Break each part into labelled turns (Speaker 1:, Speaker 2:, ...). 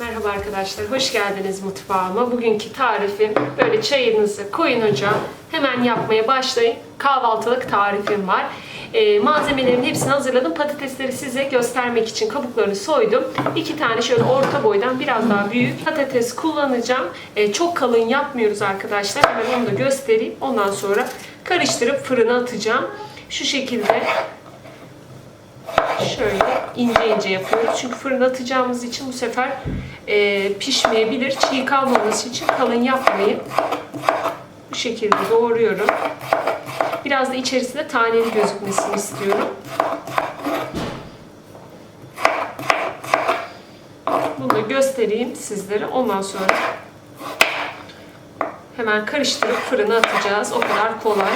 Speaker 1: Merhaba arkadaşlar, hoş geldiniz mutfağıma. Bugünkü tarifim böyle çayınızı koyun ocağa, hemen yapmaya başlayın. Kahvaltılık tarifim var. Ee, malzemelerin hepsini hazırladım. Patatesleri size göstermek için kabuklarını soydum. İki tane şöyle orta boydan biraz daha büyük patates kullanacağım. Ee, çok kalın yapmıyoruz arkadaşlar. Hemen onu da göstereyim. Ondan sonra karıştırıp fırına atacağım. Şu şekilde şöyle ince ince yapıyoruz. Çünkü fırına atacağımız için bu sefer e, pişmeyebilir. Çiğ kalmaması için kalın yapmayın. Bu şekilde doğruyorum. Biraz da içerisinde taneli gözükmesini istiyorum. Bunu da göstereyim sizlere. Ondan sonra hemen karıştırıp fırına atacağız. O kadar kolay.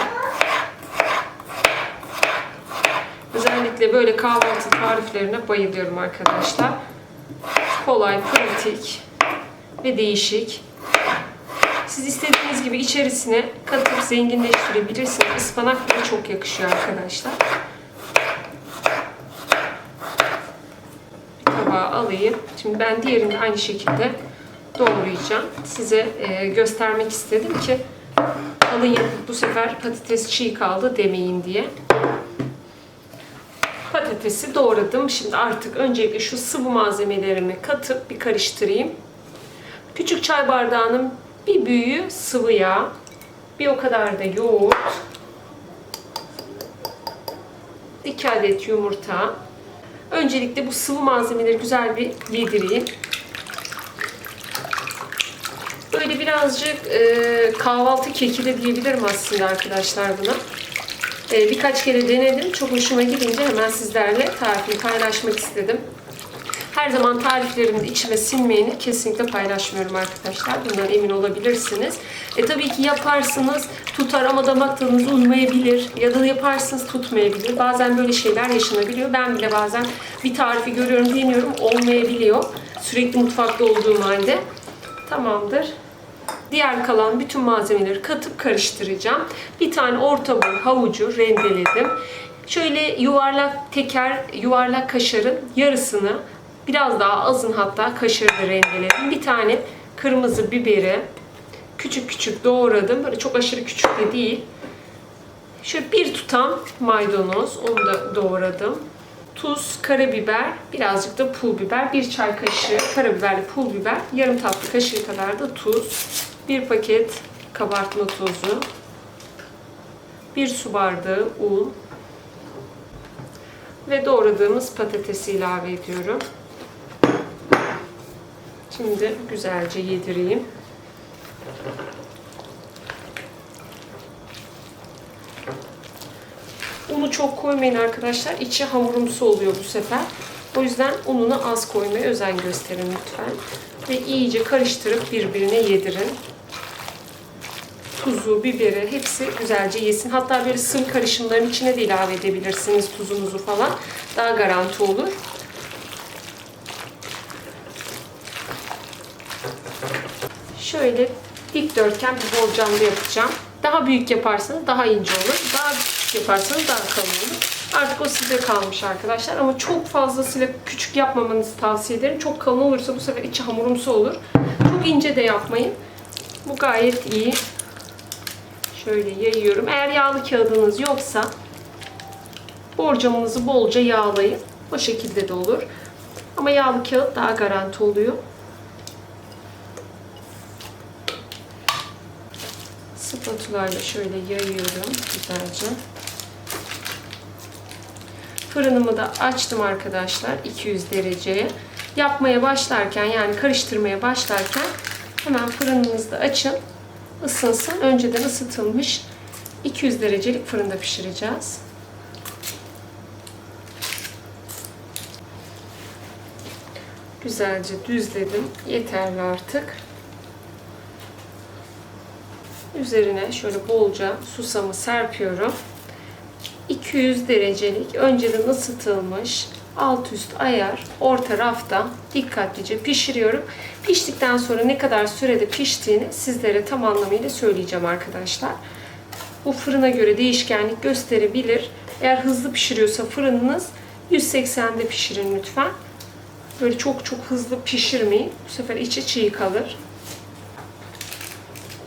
Speaker 1: Özellikle böyle kahvaltı tariflerine bayılıyorum arkadaşlar. Kolay, pratik ve değişik. Siz istediğiniz gibi içerisine katıp zenginleştirebilirsiniz. Ispanak da çok yakışıyor arkadaşlar. Bir tabağa alayım. Şimdi ben diğerini de aynı şekilde doğrayacağım. Size e, göstermek istedim ki kalın yapıp bu sefer patates çiğ kaldı demeyin diye patatesi doğradım. Şimdi artık öncelikle şu sıvı malzemelerimi katıp bir karıştırayım. Küçük çay bardağının bir büyüğü sıvı yağ. Bir o kadar da yoğurt. 2 adet yumurta. Öncelikle bu sıvı malzemeleri güzel bir yedireyim. Böyle birazcık e, kahvaltı keki de diyebilirim aslında arkadaşlar buna. Ee, birkaç kere denedim. Çok hoşuma gidince hemen sizlerle tarifini paylaşmak istedim. Her zaman tariflerimde içime sinmeyeni kesinlikle paylaşmıyorum arkadaşlar. Bundan emin olabilirsiniz. E tabii ki yaparsınız tutar ama damak tadınız uymayabilir. Ya da yaparsınız tutmayabilir. Bazen böyle şeyler yaşanabiliyor. Ben bile bazen bir tarifi görüyorum deniyorum olmayabiliyor. Sürekli mutfakta olduğum halde. Tamamdır. Diğer kalan bütün malzemeleri katıp karıştıracağım. Bir tane orta boy havucu rendeledim. Şöyle yuvarlak teker, yuvarlak kaşarın yarısını biraz daha azın hatta kaşarı da rendeledim. Bir tane kırmızı biberi küçük küçük doğradım. Böyle çok aşırı küçük de değil. Şöyle bir tutam maydanoz onu da doğradım. Tuz, karabiber, birazcık da pul biber, bir çay kaşığı karabiberli pul biber, yarım tatlı kaşığı kadar da tuz, bir paket kabartma tozu, bir su bardağı un ve doğradığımız patatesi ilave ediyorum. Şimdi güzelce yedireyim. Unu çok koymayın arkadaşlar. İçi hamurumsu oluyor bu sefer. O yüzden ununu az koymaya özen gösterin lütfen. Ve iyice karıştırıp birbirine yedirin. Tuzu, biberi hepsi güzelce yesin. Hatta böyle sıvı karışımların içine de ilave edebilirsiniz tuzunuzu falan. Daha garanti olur. Şöyle dikdörtgen bir borcamda yapacağım. Daha büyük yaparsanız daha ince olur. Daha küçük yaparsanız daha kalın olur. Artık o size kalmış arkadaşlar. Ama çok fazlasıyla küçük yapmamanızı tavsiye ederim. Çok kalın olursa bu sefer içi hamurumsu olur. Çok ince de yapmayın. Bu gayet iyi. Şöyle yayıyorum. Eğer yağlı kağıdınız yoksa borcamınızı bolca yağlayın. O şekilde de olur. Ama yağlı kağıt daha garanti oluyor. Spatula ile şöyle yayıyorum güzelce. Fırınımı da açtım arkadaşlar 200 dereceye. Yapmaya başlarken yani karıştırmaya başlarken hemen fırınınızı da açın. Isınsın. Önceden ısıtılmış 200 derecelik fırında pişireceğiz. Güzelce düzledim. Yeterli artık. Üzerine şöyle bolca susamı serpiyorum. 200 derecelik önceden ısıtılmış alt üst ayar orta rafta dikkatlice pişiriyorum. Piştikten sonra ne kadar sürede piştiğini sizlere tam anlamıyla söyleyeceğim arkadaşlar. Bu fırına göre değişkenlik gösterebilir. Eğer hızlı pişiriyorsa fırınınız 180'de pişirin lütfen. Böyle çok çok hızlı pişirmeyin. Bu sefer içi çiğ kalır.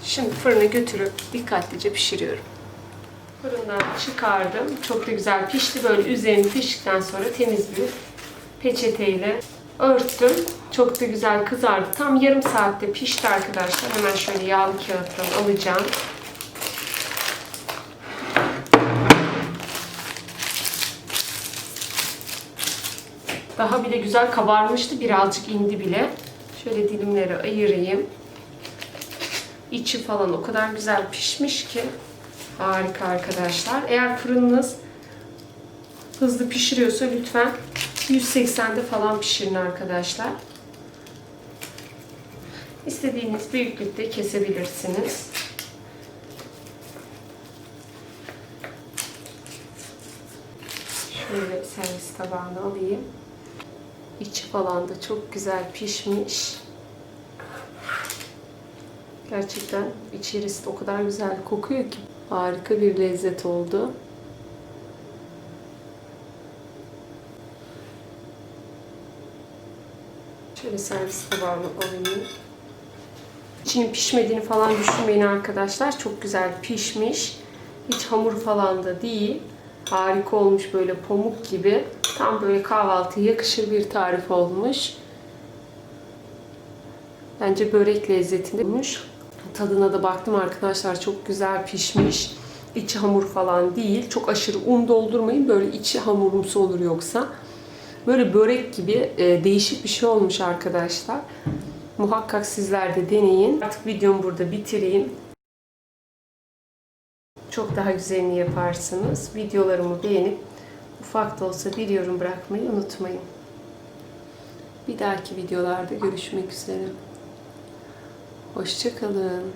Speaker 1: Şimdi fırına götürüp dikkatlice pişiriyorum. Fırından çıkardım. Çok da güzel pişti. Böyle üzerini piştikten sonra temiz bir peçeteyle örttüm. Çok da güzel kızardı. Tam yarım saatte pişti arkadaşlar. Hemen şöyle yağlı kağıttan alacağım. Daha bile güzel kabarmıştı. Birazcık indi bile. Şöyle dilimleri ayırayım. İçi falan o kadar güzel pişmiş ki. Harika arkadaşlar. Eğer fırınınız hızlı pişiriyorsa lütfen 180'de falan pişirin arkadaşlar. İstediğiniz büyüklükte kesebilirsiniz. Şöyle servis tabağına alayım. İçi falan da çok güzel pişmiş. Gerçekten içerisi o kadar güzel kokuyor ki. Harika bir lezzet oldu. Şöyle servis tabağına alayım. İçinin pişmediğini falan düşünmeyin arkadaşlar. Çok güzel pişmiş. Hiç hamur falan da değil. Harika olmuş böyle pamuk gibi. Tam böyle kahvaltıya yakışır bir tarif olmuş. Bence börek lezzetinde olmuş. Tadına da baktım arkadaşlar. Çok güzel pişmiş. İçi hamur falan değil. Çok aşırı un doldurmayın. Böyle içi hamurumsu olur yoksa. Böyle börek gibi e, değişik bir şey olmuş arkadaşlar. Muhakkak sizler de deneyin. Artık videomu burada bitireyim. Çok daha güzelini yaparsınız. Videolarımı beğenip ufak da olsa bir yorum bırakmayı unutmayın. Bir dahaki videolarda görüşmek üzere. Hoşçakalın.